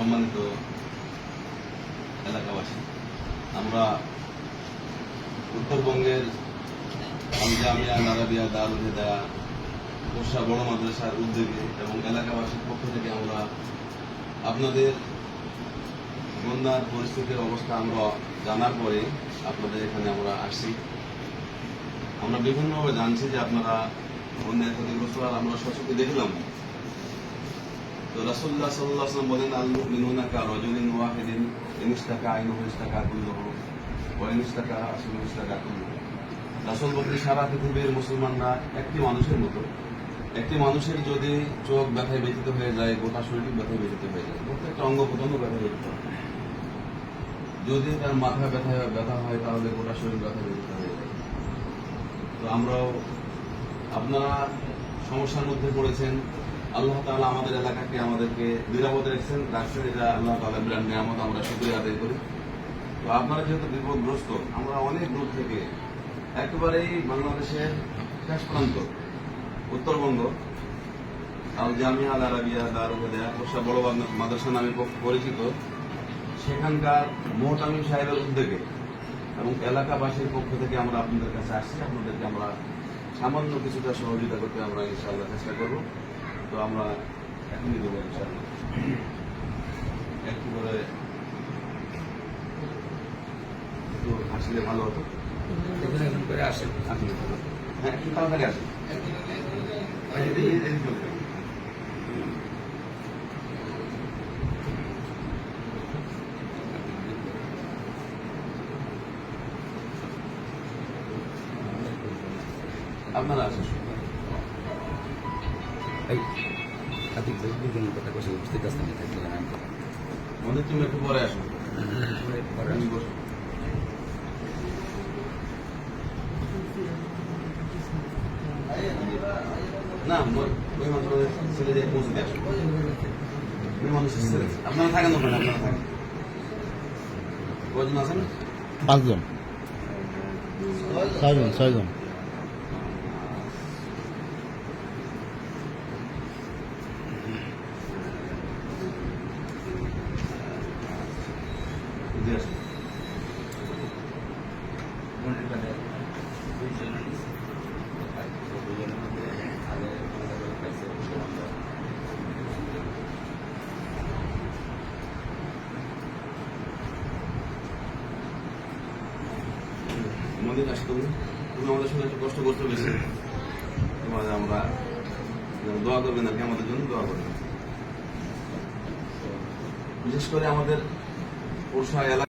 সম্মানিত এলাকাবাসী, আমরা উত্তরবঙ্গের জামিয়া নারাবিয়া দারুল হেদা কোষা বড় মাদ্রাসার উদ্যোগে এবং এলাকাবাসীর পক্ষ থেকে আমরা আপনাদের বন্যার পরিস্থিতির অবস্থা আমরা জানার পরে আপনাদের এখানে আমরা আসছি। আমরা বিভিন্নভাবে জানছি যে আপনারা বন্যায় ক্ষতিগ্রস্ত, আর আমরা সচক্ষে দেখলাম রাসুল্লাহ সাল্লাহ আসলাম বলেন আল মিনুনা কা রজলিন ওয়াহিদিন ইনিস্তাকা আইনু ইস্তাকা কুল্লুহু ওয়া ইনিস্তাকা আসলু ইস্তাকা কুল্লুহু রাসূল বলেন, সারা পৃথিবীর মুসলমানরা একটি মানুষের মতো। একটি মানুষের যদি চোখ ব্যথায় ব্যথিত হয়ে যায়, গোটা শরীর ব্যথায় ব্যথিত হয়ে যায়, প্রত্যেকটা অঙ্গ প্রত্যঙ্গ ব্যথা ব্যথিত। যদি তার মাথা ব্যথা ব্যথা হয়, তাহলে গোটা শরীর ব্যথা ব্যথিত হয়ে যায়। তো আমরাও, আপনারা সমস্যার মধ্যে পড়েছেন আল্লাহ তাআলা আমাদের এলাকাকে, আমাদেরকে নিরাপদে রেখেছেন। রাখছেন এটা আল্লাহ তাআলা বিরাট নিয়ামত আমরা শুক্রিয়া আদায় করি। তো আপনারা যেহেতু বিপদগ্রস্ত, আমরা অনেক দূর থেকে একেবারেই বাংলাদেশের শেষ প্রান্ত, উত্তরবঙ্গ, আল জামিয়া, আল আরাবিয়া দারুল হুদা কোষা বড় মাদ্রাসা নামে পরিচিত, সেখানকার মোহতামিম সাহেবের উদ্যোগে এবং এলাকাবাসীর পক্ষ থেকে আমরা আপনাদের কাছে আসছি। আপনাদেরকে আমরা সামান্য কিছুটা সহযোগিতা করতে আমরা ইনশাআল্লাহ চেষ্টা করব। তো আমরা এখনই দেবো ইনশাআল্লাহ। একটু করে একটু আসলে ভালো হতো। এখানে করে আসেন। আসলে হ্যাঁ একটু তাড়াতাড়ি আসুন। আপনারা আসুন। এই আতিক ভাই দুজন কথা কষে উপস্থিত আসতেন এটা কি জানেন মনে তুমি একটু পরে আসুন আপনি বসুন। না ম- ওই পৌঁছে দিয়ে মানুষের আপনারা থাকেন ওখানে আপনারা থাকেন কজন আছেন পাঁচজন ছয়জন ছয়জন দিয়ে আসুন আমাদের কাছে তুমি তুমি আমাদের সঙ্গে একটু কষ্ট করতে বেশি তোমাদের আমরা দোয়া করবেন আর কি আমাদের জন্য দোয়া করবেন। বিশেষ করে আমাদের curso allá a